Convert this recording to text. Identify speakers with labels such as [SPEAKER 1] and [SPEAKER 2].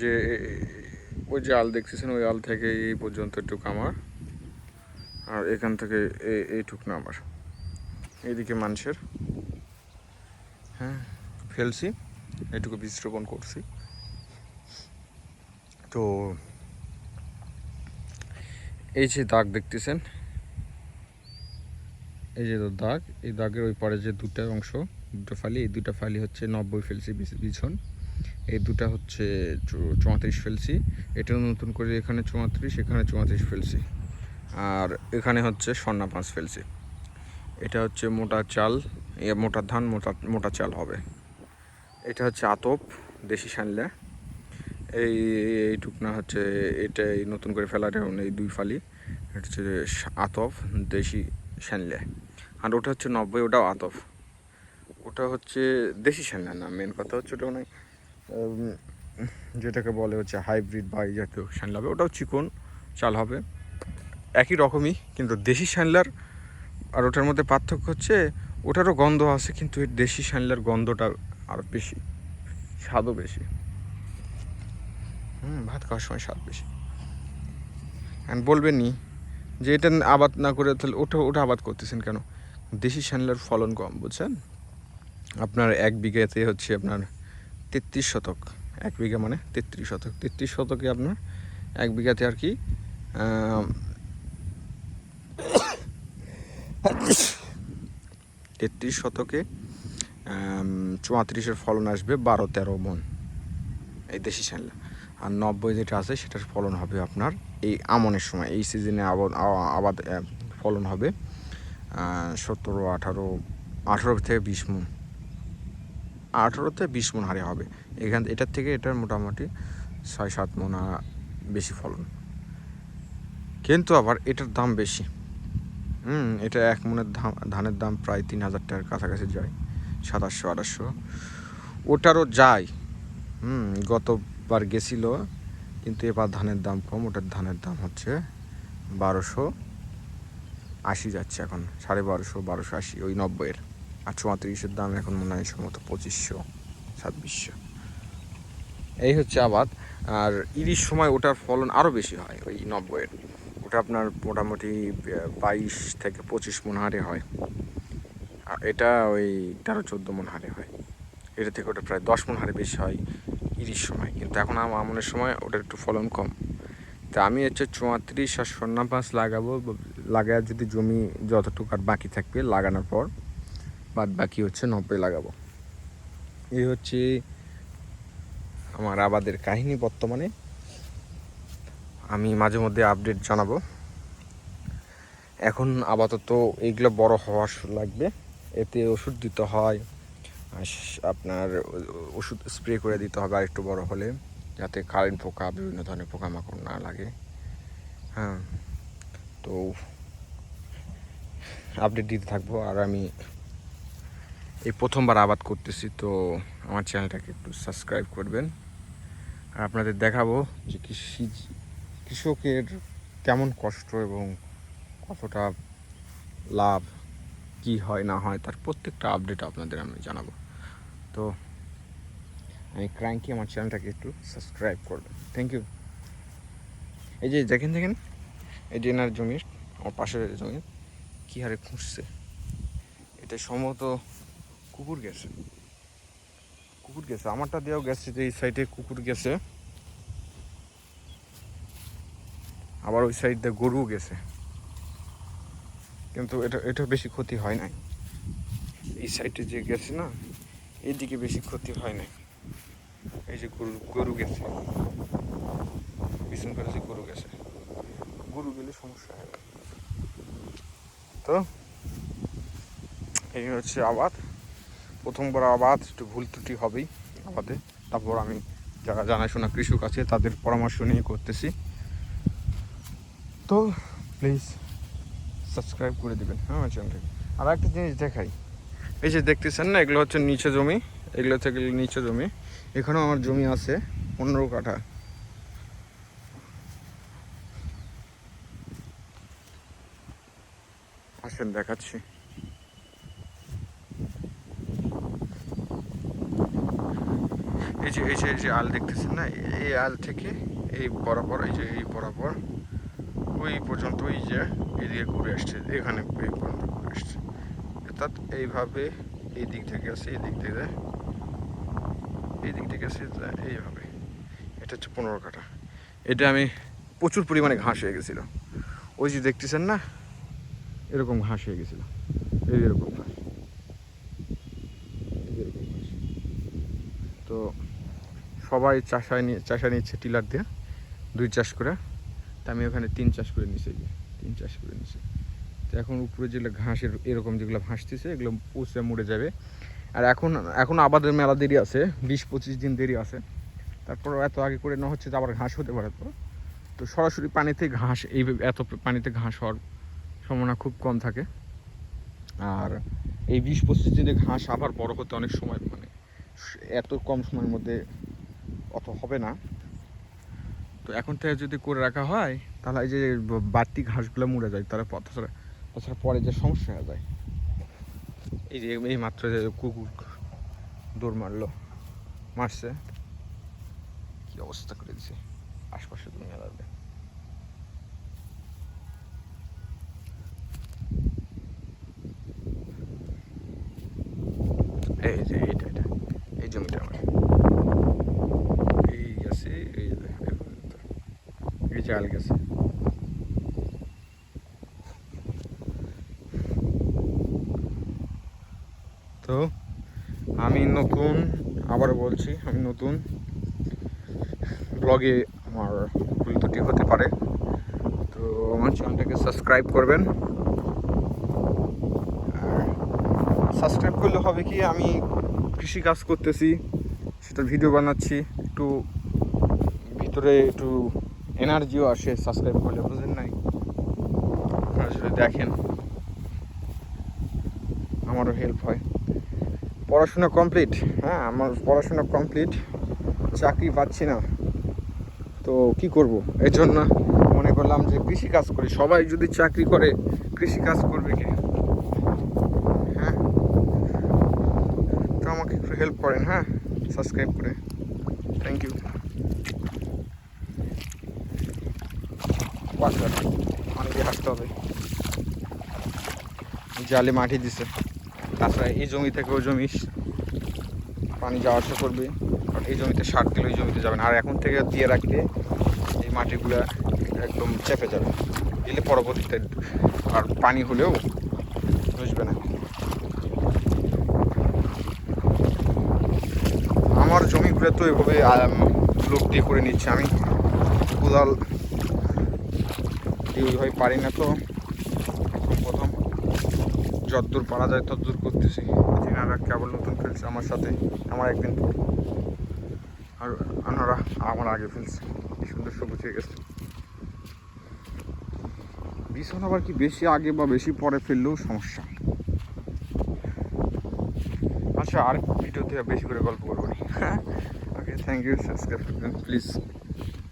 [SPEAKER 1] যে ওই যে আল দেখতেছেন, ওই আল থেকে এই পর্যন্ত এটুক আমার। আর এখান থেকে এইটুক না আমার। এইদিকে মানুষের। হ্যাঁ ফেলছি। এইটুকু বীজ রোপণ করছি। তো, এই যে দাগ দেখতেছেন, এই যে দাগ, এই দাগের ওই পরে যে দুটা অংশ, দুটো ফালি, এই দুটা ফালি হচ্ছে নব্বই ফেলছি বিছন। এই দুটা হচ্ছে চৌত্রিশ ফেলছি। এটা নতুন করে এখানে চৌত্রিশ এখানে চৌত্রিশ ফেলছি। আর এখানে হচ্ছে সন্না পাঁচ ফেলছি। এটা হচ্ছে মোটা চাল এ মোটা ধান মোটা মোটা চাল হবে। এটা হচ্ছে আতপ দেশি সানলে। এই এইটুক না হচ্ছে এটা এই নতুন করে ফেলা যেমন এই দুই ফালি। এটা হচ্ছে আতপ দেশি সানলে। আর ওটা হচ্ছে নব্বই ওটাও আতপ। ওটা হচ্ছে দেশি সানলে না মেন কথা হচ্ছে ওটা মানে উম, যেটাকে বলে হচ্ছে হাইব্রিড বা এই জাতীয় সানলে হবে। ওটাও চিকন, চাল হবে। একই রকমই, কিন্তু দেশি সানলার আর ওটার মধ্যে পার্থক্য হচ্ছে, ওটারও গন্ধ আছে, কিন্তু এর দেশি সানলার গন্ধটা আরও বেশি, স্বাদও বেশি। হুম, ভাত খাওয়ার সময় স্বাদ বেশি। আর বলবেনই যে এটা আবাদ না করে তাহলে ওটা ওটা আবাদ করতেছেন কেন? দেশি সানলার ফলন কম, বুঝছেন? আপনার এক বিঘাতে হচ্ছে আপনার তেত্রিশ শতক, এক বিঘা মানে তেত্রিশ শতক। তেত্রিশ শতকে আপনার এক বিঘাতে আর কি তেত্রিশ শতকে চুয়াত্রিশের ফলন আসবে বারো তেরো মন। এই দেশি শ্যানলা। আর নব্বই যেটা আছে, সেটার ফলন হবে আপনার এই আমনের সময়, এই সিজনে আবাদ আবাদ ফলন হবে সতেরো, আঠারো আঠারো থেকে বিশ মন। আঠারো থেকে বিশ মন হারে হবে। এখান এটার থেকে এটার মোটামুটি ছয় সাত মন বেশি ফলন। কিন্তু আবার এটার দাম বেশি। হুম, এটা এক মনের ধানের দাম প্রায় তিন হাজার টাকার কাছাকাছি যায়, সাতাশশো আঠাশশো ওটারও যায়। হুম, গতবার গেছিল, কিন্তু এবার ধানের দাম কম, ওটার ধানের দাম হচ্ছে বারোশো আশি যাচ্ছে এখন, সাড়ে বারোশো বারোশো আশি, ওই নব্বইয়ের। আর চুয়াত্রিশের দাম এখন মনে হয় সম্ভবত পঁচিশশো, ছাব্বিশশো। এই হচ্ছে আবাদ। আর ইরিশ সময় ওটার ফলন আরও বেশি হয় ওই নব্বইয়ের। ওটা আপনার মোটামুটি বাইশ থেকে পঁচিশ মন হারে হয়। আর এটা ওই তেরো, চোদ্দ মন হারে হয়। এটা থেকে ওটা প্রায় দশ মন হারে বেশি হয় ইরিশ সময়। কিন্তু এখন আম, আমনের সময় ওটার একটু ফলন কম। তা আমি হচ্ছে চুয়াত্রিশ আর সন্না পাঁচ লাগাবো লাগায় যদি জমি যতটুকু আর বাকি থাকবে লাগানোর পর বাদ বাকি হচ্ছে নব্বই লাগাবো। এই হচ্ছে আমার আবাদের কাহিনী বর্তমানে। আমি মাঝে মধ্যে আপডেট জানাব। এখন আপাতত এইগুলো বড় হওয়া লাগবে। এতে ওষুধ দিতে হয় আপনার ওষুধ স্প্রে করে দিতে হবে আর একটু বড় হলে, যাতে কারেন্ট পোকা, বিভিন্ন ধরনের পোকামাকড় না লাগে। হ্যাঁ তো আপডেট দিতে থাকব, আর আমি এই প্রথমবার আবাদ করতেছি, তো আমার চ্যানেলটাকে একটু সাবস্ক্রাইব করবেন। আর আপনাদের দেখাবো যে কৃষি কৃষকের কেমন কষ্ট এবং কতটা লাভ, কি হয়, না হয়, তার প্রত্যেকটা আপডেট আপনাদের আমি জানাব। তো আমি ক্র্যাঙ্কি আমার চ্যানেলটাকে একটু সাবস্ক্রাইব করবেন। থ্যাংক ইউ এই যে দেখেন দেখেন, এই যে এনার জমির, আমার পাশের জমির, কী হারে খুঁজছে? এটা সম্ভবত কুকুর গেছে। কুকুর গেছে, আমারটা দিয়েও গেছে যে এই সাইডে কুকুর গেছে। আবার ওই সাইড দিয়ে গরু গেছে। কিন্তু এটা এটা বেশি ক্ষতি হয় নাই। এই সাইডে যে গেছে না, এইদিকে বেশি ক্ষতি হয় নাই। এই যে গরু গরু গেছে। পিছন করে যে গরু গেছে। গরু গেলে সমস্যা হয়। তো, এই হচ্ছে আবাদ। প্রথমবার আবাদ একটু ভুল ত্রুটি হবেই আবাদে তারপর আমি যারা জানাশোনা কৃষক আছে, তাদের পরামর্শ নিয়ে করতেছি। তো প্লিজ সাবস্ক্রাইব করে দেবেন হ্যাঁ আমার আর একটা জিনিস দেখাই। এই যে দেখতেছেন না, এগুলো হচ্ছে নিচে জমি। এগুলো থেকে নিচে জমি। এখানেও আমার জমি আছে, পনেরো কাঠা। আসেন, দেখাচ্ছি এই যে এই যে এই যে আল দেখতেছেন না? এই আল থেকে এই বরাবর, এই যে, এই বরাবর, ওই পর্যন্ত ওই যে এদিকে ঘুরে আসছে, এখানে এই পর্যন্ত ঘুরে আসছে। অর্থাৎ এইভাবে এই দিক থেকে আসে এই দিক থেকে, এই দিক থেকে আসে এইভাবে। এটা হচ্ছে পনেরো কাটা এটা আমি প্রচুর পরিমাণে ঘাস হয়ে গেছিল। ওই যে দেখতেছেন না? এরকম ঘাস হয়ে গেছিল। এই এরকম ঘাস। তো সবাই চাষায় নিয়ে চাষা নিচ্ছে টিলার দিয়ে, দুই চাষ করে। তা আমি ওখানে তিন চাষ করে নিছি তিন চাষ করে নিছি। তো এখন উপরে যেগুলো ঘাসের এরকম যেগুলো ভাসতেছে, এগুলো পচে মরে যাবে। আর এখন এখন আবাদের মেলা দেরি আছে, বিশ পঁচিশ দিন দেরি আছে। তারপর এত আগে করে না হচ্ছে আবার ঘাস হতে পারে তো। তো সরাসরি পানিতে ঘাস, এই এত পানিতে ঘাস হওয়ার সম্ভাবনা খুব কম থাকে। আর এই বিশ পঁচিশ দিনে ঘাস আবার বড় হতে অনেক সময় মানে এত কম সময়ের মধ্যে অত হবে না। তো এখন থেকে যদি করে রাখা হয়, তাহলে এই যে বাড়তি ঘাসগুলো মরে যায়, তাহলে তাছাড়া তাছাড়া পরে যে সমস্যা হয়ে যায়। এই যে এই মাত্র যে কুকুর দৌড় মারলো, মারছে। কি অবস্থা করে দিছে আশপাশে দুনিয়া লাগবে এই যে এইটা এটা, এই জমিটা আমার এই গেছে এই যে এই পর্যন্ত। এই চাল গেছে। তো আমি নতুন, আবার বলছি, আমি নতুন ব্লগে আমার ভুল ত্রুটি হতে পারে। তো আমার চ্যানেলটাকে সাবস্ক্রাইব করবেন। সাবস্ক্রাইব করলে হবে কি, আমি কৃষি কাজ করতেছি সেটার ভিডিও বানাচ্ছি, একটু ভিতরে একটু এনার্জিও আসে সাবস্ক্রাইব করলে বুঝেন নাই? যদি দেখেন, আমারও হেল্প হয়। পড়াশোনা কমপ্লিট হ্যাঁ আমার পড়াশোনা কমপ্লিট চাকরি পাচ্ছি না। তো কি করব? এই জন্য মনে করলাম যে কৃষি কাজ করি। সবাই যদি চাকরি করে, কৃষি কাজ করবে কে? হ্যাঁ? তো আমাকে একটু হেল্প করেন হ্যাঁ? সাবস্ক্রাইব করে। থ্যাংক ইউ ওয়াটার পানি দিয়ে হাঁটতে হবে। জালে মাটি দিছে। তাছাড়া এই জমি থেকে ওই জমি পানি যাওয়া আসা করবে। কারণ এই জমিতে সার দিলে ওই জমিতে যাবে না। আর এখন থেকে দিয়ে রাখলে এই মাটিগুলো একদম চেপে যাবে। দিলে পরবর্তীতে আর পানি হলেও বুঝবে না। আমার জমিগুলো তো এভাবে লোক দিয়ে করে নিচ্ছে। আমি কোদাল দিয়ে ওইভাবে পারি না তো প্রথম প্রথম যতদূর পারা যায় ততদূর করতেছি। এনারা কেবল নতুন ফেলছে আমার সাথে, আমার একদিন পর। আর আনারা আমার আগে ফেলছে। কি সুন্দর সবুজ হয়ে গেছে। বিছন আবার কি বেশি আগে বা বেশি পরে ফেললেও সমস্যা। আচ্ছা আর ভিডিওতে বেশি করে গল্প করব okay thank you subscribe please